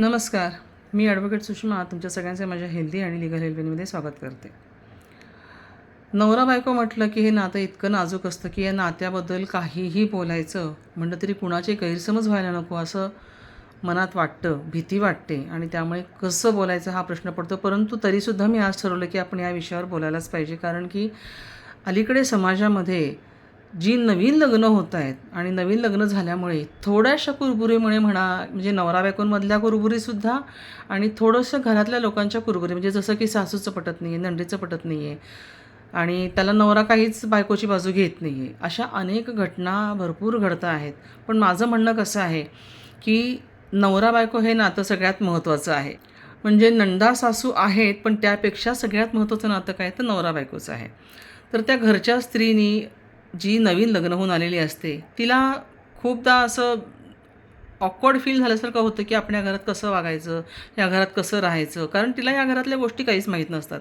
नमस्कार. मी ॲडव्होकेट सुषमा तुमच्या सगळ्यांचे माझ्या हेल्दी आणि लिगल हेल्पीमध्ये स्वागत करते. नवरा बायको म्हटलं की हे नातं इतकं नाजूक असतं की या नात्याबद्दल काहीही बोलायचं म्हणलं तरी कुणाचे गैरसमज व्हायला नको असं मनात वाटतं भीती वाटते आणि त्यामुळे कसं बोलायचं हा प्रश्न पडतो. परंतु तरीसुद्धा मी आज ठरवलं की आपण या विषयावर बोलायलाच पाहिजे. कारण की अलीकडे समाजामध्ये जी नवीन लग्न होत आहेत आणि नवीन लग्न झाल्यामुळे थोड्याशा कुरबुरीमुळे म्हणा म्हणजे नवरा बायकोंमधल्या कुरबुरीसुद्धा आणि थोडंसं घरातल्या लोकांच्या कुरबुरी म्हणजे जसं की सासूचं पटत नाही आहे नंडीचं पटत नाही आहे आणि त्याला नवरा काहीच बायकोची बाजू घेत नाही आहे अशा अनेक घटना भरपूर घडत आहेत. पण माझं म्हणणं कसं आहे की नवरा बायको हे नातं सगळ्यात महत्त्वाचं आहे. म्हणजे नंदा सासू आहेत पण त्यापेक्षा सगळ्यात महत्त्वाचं नातं काय? तर नवरा बायकोचं आहे. तर त्या घरच्या स्त्रीनी जी नवीन लग्न होऊन आलेली असते तिला खूपदा असं ऑकवर्ड फील झाल्यासारखं होतं की आपल्या घरात कसं वागायचं या घरात कसं राहायचं कारण तिला या घरातल्या गोष्टी काहीच माहीत नसतात.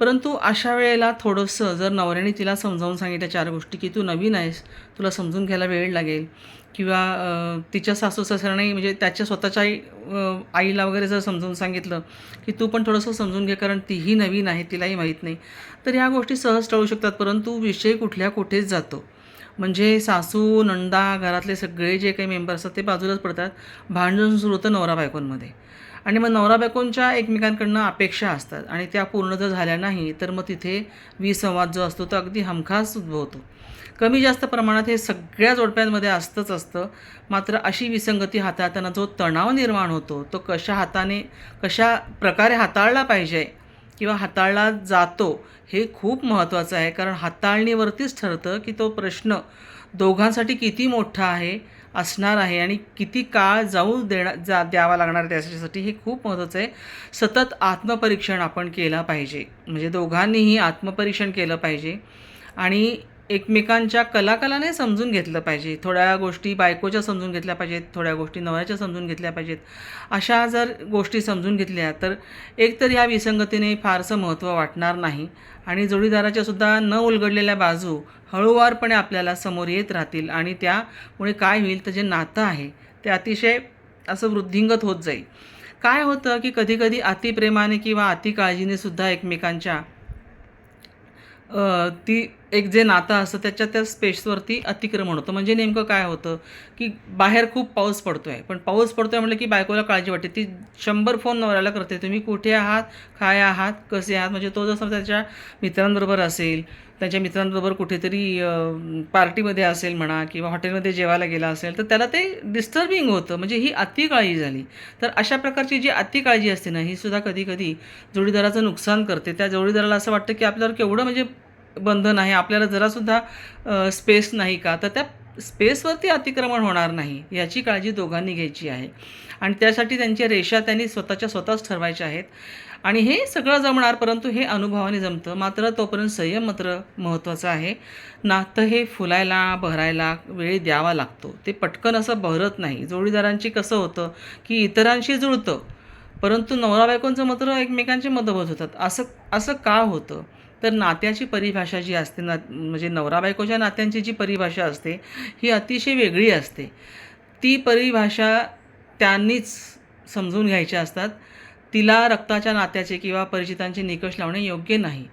परंतु अशा वेळेला थोडंसं जर नवऱ्याने तिला समजावून सांगितल्या चार गोष्टी की तू नवीन आहेस तुला समजून घ्यायला वेळ लागेल किंवा तिच्या सासू सासऱ्याने म्हणजे त्याच्या स्वतःच्या आई आईला वगैरे जर समजावून सांगितलं की तू पण थोडंसं समजून घे कारण तीही नवीन आहे तिलाही माहीत नाही. तर ह्या गोष्टी सहज टळू शकतात परंतु विषय कुठल्या कुठेच जातो. म्हणजे सासू नंदा घरातले सगळे जे काही मेंबर असतात ते बाजूलाच पडतात. भांडण सुरू होतं नवरा बायकोंमध्ये आणि मग नवरा बायकोंच्या एकमेकांकडनं अपेक्षा असतात आणि त्या पूर्ण जर झाल्या नाही तर मग तिथे विसंवाद जो असतो तो अगदी हमखास उद्भवतो. कमी जास्त प्रमाणात हे सगळ्या जोडप्यांमध्ये असतंच असतं. मात्र अशी विसंगती हाताळताना जो तणाव निर्माण होतो तो कशा हाताने कशा प्रकारे हाताळला पाहिजे किंवा हाताळला जातो हे खूप महत्त्वाचं आहे. कारण हाताळणीवरतीच ठरतं की तो प्रश्न दोघांसाठी किती मोठा आहे असणार आहे आणि किती काळ जाऊ देणं जा द्यावा लागणार आहे त्याच्यासाठी हे खूप महत्त्वाचं आहे. सतत आत्मपरीक्षण आपण केलं पाहिजे. म्हणजे दोघांनीही आत्मपरीक्षण केलं पाहिजे. आणि एकमेकांच्या कलाकलाने समजून घेतलं पाहिजे. थोड्या गोष्टी बायकोच्या समजून घेतल्या पाहिजेत थोड्या गोष्टी नवऱ्याच्या समजून घेतल्या पाहिजेत. अशा जर गोष्टी समजून घेतल्या तर एकतर ह्या विसंगतीने फारसं महत्त्व वाटणार नाही आणि जोडीदाराच्यासुद्धा न उलगडलेल्या बाजू हळूवारपणे आपल्याला समोर येत राहतील आणि त्यामुळे काय होईल तर जे नातं आहे ते अतिशय असं वृद्धिंगत होत जाईल. काय होतं की कधीकधी अतिप्रेमाने किंवा अतिकाळजीने सुद्धा एकमेकांच्या ती एक जे नातं असतं त्याच्या त्या स्पेसवरती अतिक्रमण होतं. म्हणजे नेमकं काय होतं की बाहेर खूप पाऊस पडतो आहे पण पाऊस पडतो आहे म्हटलं की बायकोला काळजी वाटते. ती शंभर फोन नवऱ्याला करते. तुम्ही कुठे आहात? काय आहात? कसे आहात? म्हणजे तो जसं त्याच्या मित्रांबरोबर असेल त्याच्या मित्रांबरोबर कुठेतरी पार्टीमध्ये असेल म्हणा किंवा हॉटेलमध्ये जेवायला गेला असेल तर त्याला ते डिस्टर्बिंग होतं. म्हणजे ही अति काळजी झाली. तर अशा प्रकारची जी अति काळजी असते ना ही सुद्धा कधी कधी जोडीदाराचं नुकसान करते. त्या जोडीदाराला असं वाटतं की आपल्यावर केवढं म्हणजे बंधन आहे आपल्याला जरासुद्धा स्पेस नाही का? तर त्या स्पेसवरती अतिक्रमण होणार नाही याची काळजी दोघांनी घ्यायची आहे. आणि त्यासाठी त्यांच्या रेषा त्यांनी स्वतःच्या स्वतःच ठरवायच्या आहेत. आणि हे सगळं जमणार परंतु हे अनुभवाने जमतं. मात्र तोपर्यंत संयम मात्र महत्त्वाचं आहे. नातं हे फुलायला बहरायला वेळ द्यावा लागतो. ते पटकन असं बहरत नाही. जोडीदारांची कसं होतं की इतरांशी जुळतं परंतु नवरा बायकोंचं मात्र एकमेकांचे मतभेद होतात. असं असं का होतं? तर नात्याची परिभाषा जी असते ना म्हणजे नवरा बायकोच्या नात्यांची जी परिभाषा असते ही अतिशय वेगळी असते. ती परिभाषा त्यांनीच समजून घ्यायच्या असतात. तिला रक्ताच्या नात्याचे किंवा परिचितांचे निकष लावणे योग्य नाही.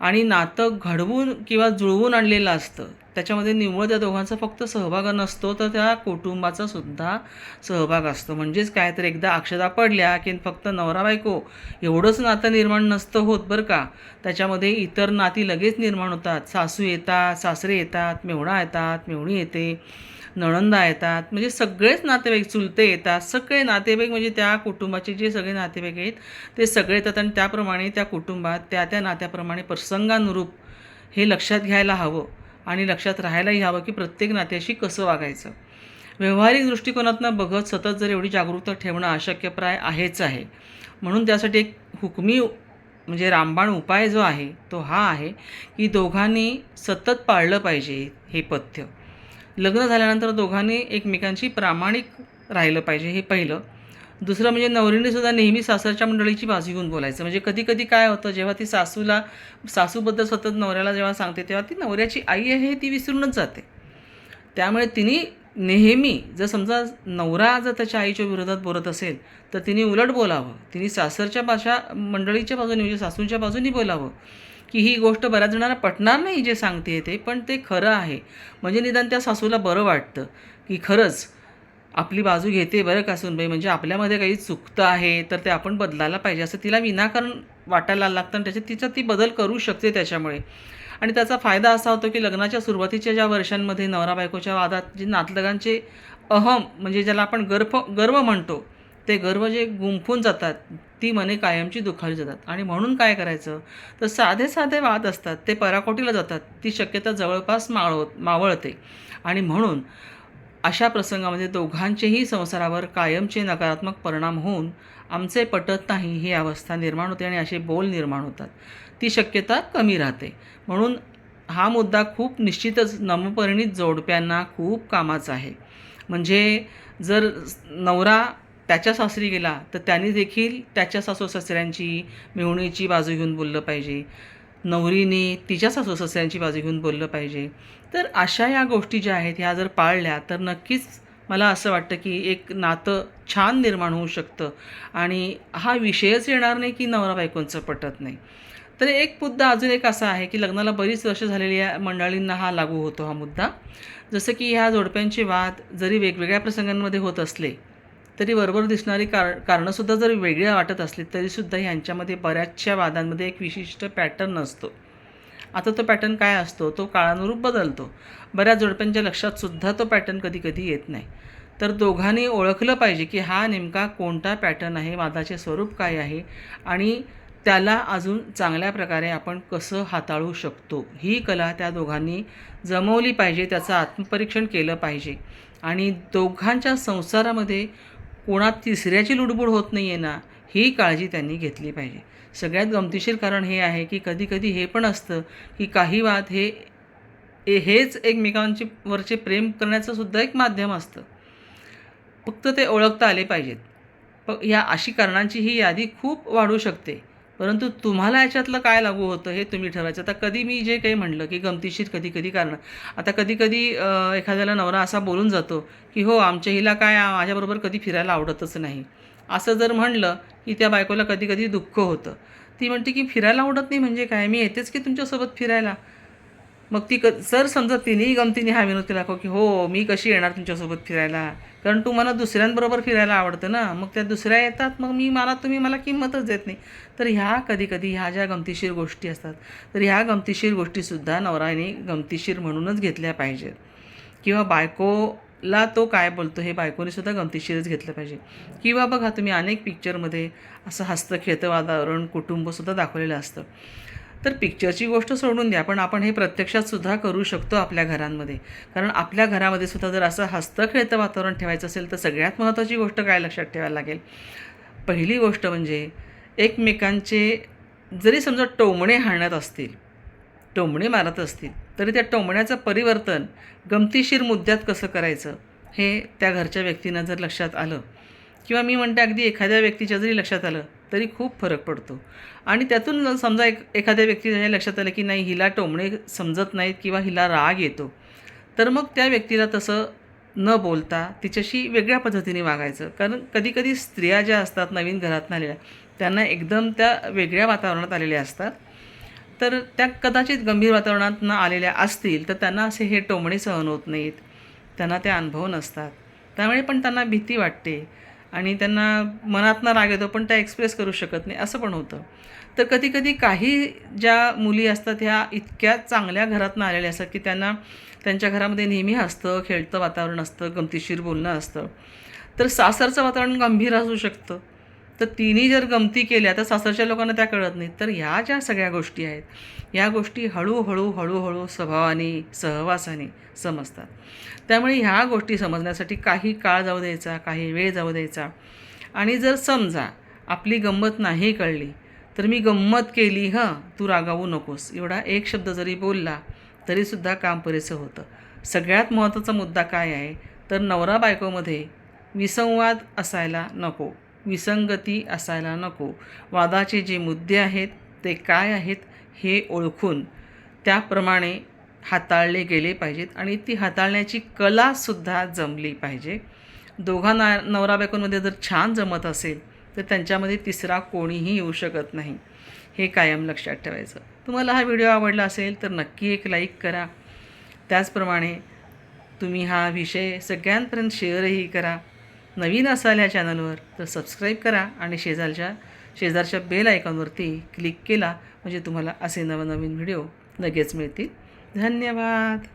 आणि नातं घडवून किंवा जुळवून आणलेलं असतं. त्याच्यामध्ये निव्वळ त्या दोघांचा फक्त सहभाग नसतो तर त्या कुटुंबाचा सुद्धा सहभाग असतो. म्हणजेच काय तर एकदा अक्षता पडल्या की फक्त नवरा बायको एवढंच नातं निर्माण नसतं होत बरं का. त्याच्यामध्ये इतर नाती लगेच निर्माण होतात. सासू येतात सासरे येतात मेवणा येतात मेवणी येते नणंदा येतात. म्हणजे सगळेच नातेवाईक चुलते येतात. सगळे नातेवाईक म्हणजे त्या कुटुंबाचे जे सगळे नातेवाईक आहेत ते सगळे येतात आणि त्याप्रमाणे त्या कुटुंबात त्या त्या नात्याप्रमाणे प्रसंगानुरूप हे लक्षात घ्यायला हवं. आणि लक्षात राहायलाही हवं की प्रत्येक नात्याशी कसं वागायचं. व्यावहारिक दृष्टिकोनातनं बघत सतत जर एवढी जागरूकता ठेवणं अशक्यप्राय आहेच आहे. म्हणून त्यासाठी एक हुकमी म्हणजे रामबाण उपाय जो आहे तो हा आहे की दोघांनी सतत पाळलं पाहिजे हे पथ्य. लग्न झाल्यानंतर दोघांनी एकमेकांशी प्रामाणिक राहिलं पाहिजे हे पहिलं. दुसरं म्हणजे नवरीनेसुद्धा नेहमी सासरच्या मंडळीची बाजू घेऊन बोलायचं. म्हणजे कधी कधी काय होतं जेव्हा ती सासूला सासूबद्दल सतत नवऱ्याला जेव्हा सांगते तेव्हा ती नवऱ्याची आई आहे हे ती विसरूनच जाते. त्यामुळे तिने नेहमी जर समजा नवरा जर त्याच्या आईच्या विरोधात बोलत असेल तर तिने उलट बोलावं. तिने सासरच्या भाषा मंडळीच्या बाजूने म्हणजे सासूंच्या बाजूनी बोलावं. की ही गोष्ट बऱ्याच जणांना पटणार नाही जे सांगते ते पण ते खरं आहे. म्हणजे निदान त्या सासूला बरं वाटतं की खरंच आपली बाजू घेते बरं का सुनबाई. म्हणजे आपल्यामध्ये काही चुकतं आहे तर ते आपण बदलायला पाहिजे. असं तिला विनाकारण वाटायला लागतं आणि त्याच्यात तिचा ती बदल करू शकते त्याच्यामुळे. आणि त्याचा फायदा असा होतो की लग्नाच्या सुरुवातीच्या ज्या वर्षांमध्ये नवरा बायकोच्या वादात जे नातलगांचे अहम म्हणजे ज्याला आपण गर्भ गर्व म्हणतो ते गर्व जे गुंफून जातात ती मने कायमची दुखावली जातात. आणि म्हणून काय करायचं? तर साधे साधे वाद असतात. ते पराकोटीला जातात. ती शक्यता जवळपास मावळ मावळते. आणि म्हणून अशा प्रसंगामध्ये दोघांचेही संसारावर कायमचे नकारात्मक परिणाम होऊन आमचे पटत नाही ही अवस्था निर्माण होते आणि असे बोल निर्माण होतात. ती शक्यता कमी राहते. म्हणून हा मुद्दा खूप निश्चितच नमपरिणीत जोडप्यांना खूप कामाचा आहे. म्हणजे जर नवरा त्याच्या सासरी गेला तर त्यांनी देखील त्याच्या सासू सासऱ्यांची मिळवणीची बाजू घेऊन बोललं पाहिजे. नवरीने तिच्या सासू सासऱ्यांची बाजू घेऊन बोललं पाहिजे. तर अशा या गोष्टी ज्या आहेत ह्या जर पाळल्या तर नक्कीच मला असं वाटतं की एक नातं छान निर्माण होऊ शकतं. आणि हा विषयच येणार नाही की नवरा बायकोंचं पटत नाही. तर एक मुद्दा अजून एक असा आहे की लग्नाला बरीच वर्ष झालेली या मंडळींना हा लागू होतो हा मुद्दा. जसं की ह्या जोडप्यांचे वाद जरी वेगवेगळ्या प्रसंगांमध्ये होत असले तरी बरोबर दिसणारी कार कारणंसुद्धा जर वेगळी वाटत असली तरीसुद्धा ह्यांच्यामध्ये बऱ्याचशा वादांमध्ये एक विशिष्ट पॅटर्न असतो आता तो पॅटर्न काय असतो? तो काळानुरूप बदलतो. बऱ्याच जोडप्यांच्या लक्षातसुद्धा तो पॅटर्न कधी कधी येत नाही. तर दोघांनी ओळखलं पाहिजे की हा नेमका कोणता पॅटर्न आहे? वादाचे स्वरूप काय आहे? आणि त्याला अजून चांगल्या प्रकारे आपण कसं हाताळू शकतो? ही कला त्या दोघांनी जमवली पाहिजे त्याचं आत्मपरीक्षण केलं पाहिजे. आणि दोघांच्या संसारामध्ये कोणा तिसऱ्याची लुडबुड होत नाही आहे ना ही काळजी त्यांनी घेतली पाहिजे. सगळ्यात गमतीशीर कारण हे आहे की कधी कधी हे पण असतं की काही वाद हे हे- हेच एकमेकांची वरचे प्रेम करण्याचं सुद्धा एक माध्यम असतं. फक्त ते ओळखता आले पाहिजेत. प या अशी कारणांची ही यादी खूप वाढू शकते. परंतु तुम्हाला याच्यातलं काय लागू होतं हे तुम्ही ठरवायचं. आता कधी मी जे काही म्हणलं की गमतीशीर कधी कधी कारण. आता कधी कधी एखाद्याला नवरा असा बोलून जातो की हो आमच्या हिला काय माझ्याबरोबर कधी फिरायला आवडतच नाही. असं जर म्हणलं की त्या बायकोला कधी कधी दुःख होतं. ती म्हणते की फिरायला आवडत नाही म्हणजे काय? मी येतेच की तुमच्यासोबत फिरायला? मग ती क सर समजा तिनेही गमतीने हा विनोद केला की हो मी कशी येणार तुमच्यासोबत फिरायला? कारण तुम्हाला दुसऱ्यांबरोबर फिरायला आवडतं ना. मग त्या दुसऱ्या येतात मग मी मला तुम्ही मला किंमतच देत नाही. तर ह्या कधी कधी ह्या ज्या गमतीशीर गोष्टी असतात तर ह्या गमतीशीर गोष्टीसुद्धा नवराने गमतीशीर म्हणूनच घेतल्या पाहिजेत. किंवा बायकोला तो काय बोलतो हे बायकोने सुद्धा गमतीशीरच घेतलं पाहिजे. किंवा बघा तुम्ही अनेक पिक्चरमध्ये असं हस्तखेतं वातावरण कुटुंबसुद्धा दाखवलेलं असतं. तर पिक्चरची गोष्ट सोडून द्या पण आपण हे प्रत्यक्षात सुद्धा करू शकतो आपल्या घरांमध्ये. कारण आपल्या घरामध्ये सुद्धा जर असं हस्तखेळतं वातावरण ठेवायचं असेल तर सगळ्यात महत्त्वाची गोष्ट काय लक्षात ठेवायला लागेल? पहिली गोष्ट म्हणजे एकमेकांचे जरी समजा टोमणे हाणत असतील टोमणे मारत असतील तरी त्या टोमण्याचं परिवर्तन गमतीशीर मुद्द्यात कसं करायचं हे त्या घरच्या व्यक्तींना जर लक्षात आलं किंवा मी म्हणते अगदी एखाद्या व्यक्तीच्या जरी लक्षात आलं तरी खूप फरक पडतो. आणि त्यातून समजा एक एखाद्या व्यक्तीने लक्षात आलं की नाही हिला टोमणे समजत नाहीत किंवा हिला राग येतो तर मग त्या व्यक्तीला तसं न बोलता तिच्याशी वेगळ्या पद्धतीने वागायचं. कारण कधीकधी स्त्रिया ज्या असतात नवीन घरात आलेल्या त्यांना एकदम त्या वेगळ्या वातावरणात आलेल्या असतात. तर त्या कदाचित गंभीर वातावरणात न आलेल्या असतील तर त्यांना असे हे टोमणे सहन होत नाहीत. त्यांना ते अनुभव नसतात. त्यामुळे पण त्यांना भीती वाटते. आणि त्यांना मनातनं राग येतो पण त्या एक्सप्रेस करू शकत नाही. असं पण होतं. तर कधीकधी काही ज्या मुली असतात ह्या इतक्या चांगल्या घरातनं आलेल्या असतात की त्यांना त्यांच्या घरामध्ये नेहमी हसतं खेळतं वातावरण असतं गमतीशीर बोलणं असतं. तर सासरचं वातावरण गंभीर असू शकतं. तर तिन्ही जर गमती केल्या तर सासरच्या लोकांना त्या कळत नाहीत. तर ह्या ज्या सगळ्या गोष्टी आहेत या गोष्टी हळूहळू हळूहळू स्वभावाने सहवासाने समजतात. त्यामुळे ह्या गोष्टी समजण्यासाठी काही काळ जाऊ द्यायचा काही वेळ जाऊ द्यायचा. आणि जर समजा आपली गंमत नाही कळली तर मी गंमत केली हं तू रागावू नकोस. एवढा एक शब्द जरी बोलला तरीसुद्धा काम पुरेसं होतं. सगळ्यात महत्त्वाचा मुद्दा काय आहे? तर नवरा बायकोमध्ये विसंवाद असायला नको. विसंगती असायला नको. वादाचे जे मुद्दे आहेत ते काय आहेत हे ओळखून त्याप्रमाणे हाताळले गेले पाहिजेत आणि ती हाताळण्याची कलासुद्धा जमली पाहिजे. दोघा ना नवरा बायकोंमध्ये जर छान जमत असेल तर त्यांच्यामध्ये तिसरा कोणीही येऊ शकत नाही. हे कायम लक्षात ठेवायचं. तुम्हाला हा व्हिडिओ आवडला असेल तर नक्की एक लाईक करा. त्याचप्रमाणे तुम्ही हा विषय सगळ्यांपर्यंत शेअरही करा. नवीन असाल ह्या चॅनलवर तर सबस्क्राईब करा आणि शेजारच्या शेजारच्या बेल आयकॉनवरती क्लिक केला म्हणजे तुम्हाला असे नवनवीन व्हिडिओ लगेच मिळतील. धन्यवाद.